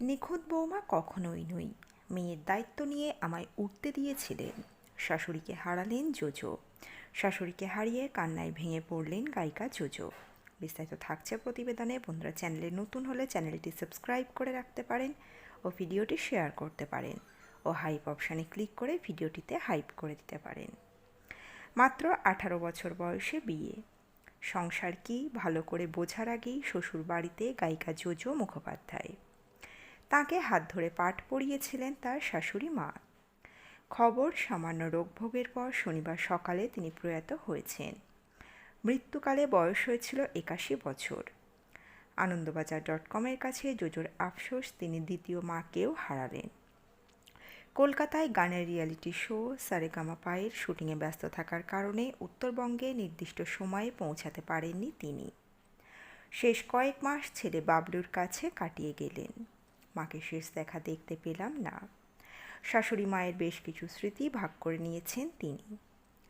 নিখুঁত বৌমা কখনোই নই। মেয়ের দায়িত্ব নিয়ে আমায় উঠতে দিয়েছিলেন। শাশুড়িকে হারালেন জোজো। শাশুড়িকে হারিয়ে কান্নায় ভেঙে পড়লেন গায়িকা জোজো। বিস্তারিত থাকছে প্রতিবেদনে। বন্ধুরা চ্যানেলে নতুন হলে চ্যানেলটি সাবস্ক্রাইব করে রাখতে পারেন ও ভিডিওটি শেয়ার করতে পারেন ও হাইপ অপশানে ক্লিক করে ভিডিওটিতে হাইপ করে দিতে পারেন। মাত্র আঠারো বছর বয়সে বিয়ে। সংসার কি ভালো করে বোঝার আগেই শ্বশুর বাড়িতে গায়িকা জোজো মুখোপাধ্যায়। তাকে হাত ধরে পাঠ পড়িয়েছিলেন তার শাশুড়ি মা। খবর, সামান্য রোগভোগের পর শনিবার সকালে তিনি প্রয়াত হয়েছেন। মৃত্যুকালে বয়স হয়েছিল একাশি বছর। আনন্দবাজার ডট কমের কাছে জোজোর আফসোস তিনি দ্বিতীয় মাকেও হারালেন। কলকাতায় গানের রিয়ালিটি শো, সারেগামা পায়ের শুটিংয়ে ব্যস্ত থাকার কারণে উত্তরবঙ্গে নির্দিষ্ট সময়ে পৌঁছাতে পারেননি তিনি। শেষ কয়েক মাস ছেলে বাবলুর কাছে কাটিয়ে গেলেন। মাকে শেষ দেখা দেখতে পেলাম না। শাশুড়ি মায়ের বেশ কিছু স্মৃতি ভাগ করে নিয়েছেন তিনি।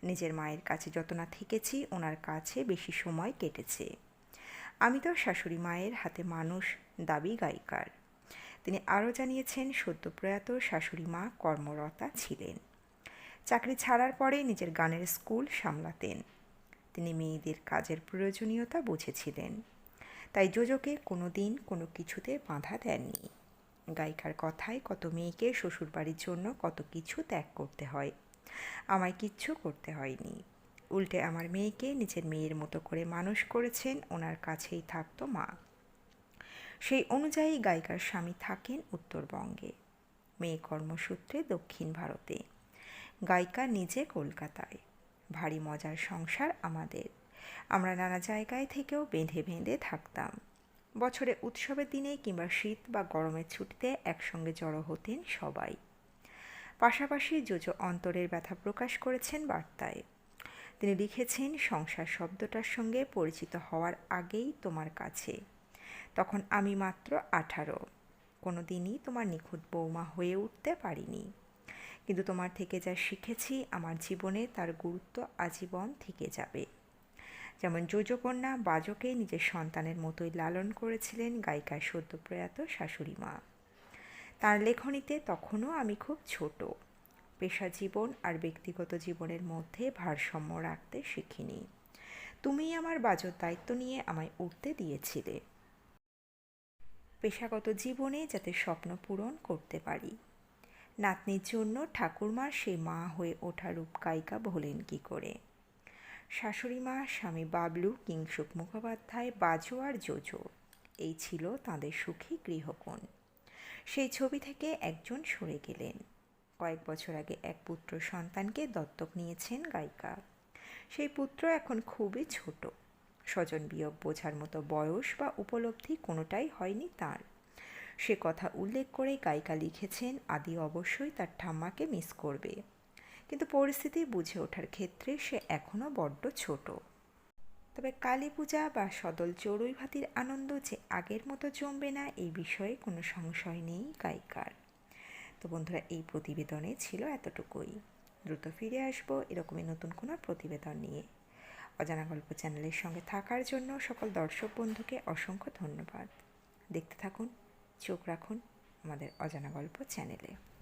নিজের মায়ের কাছে যত না থেকেছি, ওনার কাছে বেশি সময় কেটেছে। আমি তো শাশুড়ি মায়ের হাতে মানুষ, দাবি গায়িকার। তিনি আরও জানিয়েছেন, সদ্যপ্রয়াত শাশুড়ি মা কর্মরতা ছিলেন। চাকরি ছাড়ার পরে নিজের গানের স্কুল সামলাতেন। তিনি মেয়েদের কাজের প্রয়োজনীয়তা বুঝেছিলেন। তাই যোজকে কোনো দিন কোনো কিছুতে বাধা দেননি। গায়িকার কথায় কত মেয়েকে শ্বশুরবাড়ির জন্য কত কিছু ত্যাগ করতে হয়। আমায় কিচ্ছু করতে হয়নি। উল্টে আমার মেয়েকে নিজের মেয়ের মতো করে মানুষ করেছেন, ওনার কাছেই থাকতো মা। সেই অনুযায়ী গায়িকার স্বামী থাকেন উত্তরবঙ্গে। মেয়ে কর্মসূত্রে দক্ষিণ ভারতে। গায়িকা নিজে কলকাতায়। ভারী মজার সংসার আমাদের। আমরা নানা জায়গায় থেকেও বেঁধে বেঁধে থাকতাম। বছরে উৎসবের দিনে কিংবা শীত বা গরমের ছুটিতে একসঙ্গে জড়ো হতেন সবাই। পাশাপাশি যোজো অন্তরের ব্যথা প্রকাশ করেছেন বার্তায়। তিনি লিখেছেন, সংসার শব্দটার সঙ্গে পরিচিত হওয়ার আগেই তোমার কাছে। তখন আমি মাত্র আঠারো। কোনো দিনই তোমার নিখুঁত বৌমা হয়ে উঠতে পারিনি। কিন্তু তোমার থেকে যা শিখেছি, আমার জীবনে তার গুরুত্ব আজীবন থেকে যাবে। যেমন যোজকন্যা বাজকে নিজের সন্তানের মতোই লালন করেছিলেন গায়িকার সদ্যপ্রয়াত শাশুড়ি মা। তার লেখনীতে তখনও আমি খুব ছোট। পেশা জীবন আর ব্যক্তিগত জীবনের মধ্যে ভারসাম্য রাখতে শিখিনি। তুমিই আমার বাজর দায়িত্ব নিয়ে আমায় উঠতে দিয়েছিলে। পেশাগত জীবনে যাতে স্বপ্ন পূরণ করতে পারি। নাতনির জন্য ঠাকুরমার সে মা হয়ে ওঠা রূপকায়িকা ভোলেন কী করে? শাশুড়ি মা, স্বামী বাবলু কিংসুক মুখোপাধ্যায়, বাজু আর জোজো। এই ছিল তাঁদের সুখী গৃহকোণ। সেই ছবি থেকে একজন সরে গেলেন। কয়েক বছর আগে এক পুত্র সন্তানকে দত্তক নিয়েছেন গায়িকা। সেই পুত্র এখন খুবই ছোট। স্বজন বিয়োগ বোঝার মতো বয়স বা উপলব্ধি কোনোটাই হয়নি তার। সে কথা উল্লেখ করে গায়িকা লিখেছেন, আদি অবশ্যই তার ঠাম্মাকে মিস করবে। কিন্তু পরিস্থিতি বুঝে ওঠার ক্ষেত্রে সে এখনও বড্ড ছোট। তবে কালী পূজা বা সদল চড়ুই ভাতির আনন্দ যে আগের মতো জমবে না, এই বিষয়ে কোনো সংশয় নেই গায়িকার। তো বন্ধুরা, এই প্রতিবেদনে ছিল এতটুকুই। দ্রুত ফিরে আসব এরকমই নতুন কোনো প্রতিবেদন নিয়ে। অজানা গল্প চ্যানেলের সঙ্গে থাকার জন্য সকল দর্শক বন্ধুকে অসংখ্য ধন্যবাদ। দেখতে থাকুন, চোখ রাখুন আমাদের অজানা গল্প চ্যানেলে।